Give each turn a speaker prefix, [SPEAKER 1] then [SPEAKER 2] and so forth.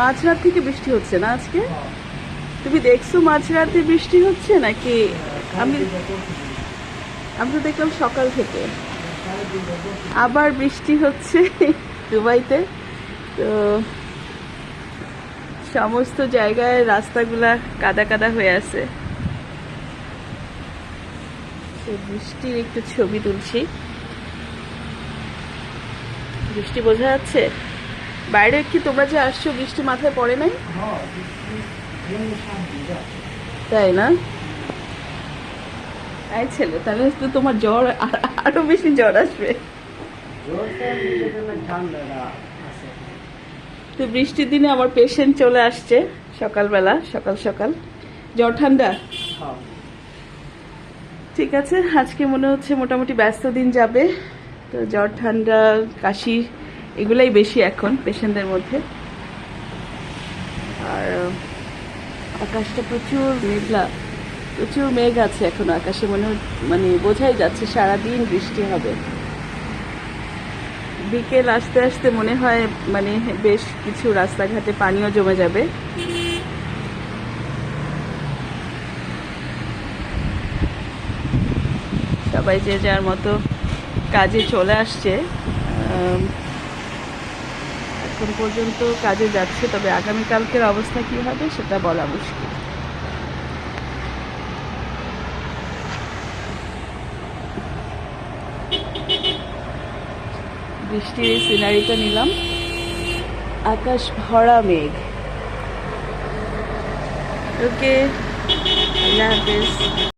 [SPEAKER 1] মাঝরাত থেকে বৃষ্টি হচ্ছে না আজকে? তুমি দেখছ মাঝরাতে বৃষ্টি হচ্ছে নাকি? আমি আমি তো দেখলাম সকাল থেকে। আবার বৃষ্টি হচ্ছে দুবাইতে। তো সমস্ত জায়গায় রাস্তাগুলা কাদা কাদা হয়ে আছে। বৃষ্টির একটু ছবি তুলছি। বৃষ্টি বোঝা যাচ্ছে? বাইরে কি তোমরা যে আসছো, বৃষ্টি মাথায় পড়ে নাই? তাই না? এই ছেলে, তাহলে তো তোমার জ্বর, আরও বেশি জ্বর আসবে। তো বৃষ্টির দিনে আমার পেশেন্ট চলে আসছে সকালবেলা, সকাল সকাল। জ্বর ঠান্ডা? ঠিক আছে, আজকে মনে হচ্ছে মোটামুটি ব্যস্ত দিন যাবে। তো জ্বর, ঠান্ডা, কাশি এগুলাই বেশি এখন, পেশেন্টদের মধ্যে। আর আকাশটা প্রচুর মেঘলা, প্রচুর মেঘ আছে এখন আকাশে, মনে মানে বোঝাই যাচ্ছে সারাদিন বৃষ্টি হবে। বিকেল আসতে আসতে মনে হয় মানে বেশ কিছু রাস্তাঘাটে পানিও জমে যাবে। সবাই যে যার মতো কাজে চলে আসছে এখন পর্যন্ত কাজে যাচ্ছে, তবে আগামীকালকের অবস্থা কি হবে সেটা বলা মুশকিল। বৃষ্টির সিনারিটা নিলাম। আকাশ ভরা মেঘ। ওকে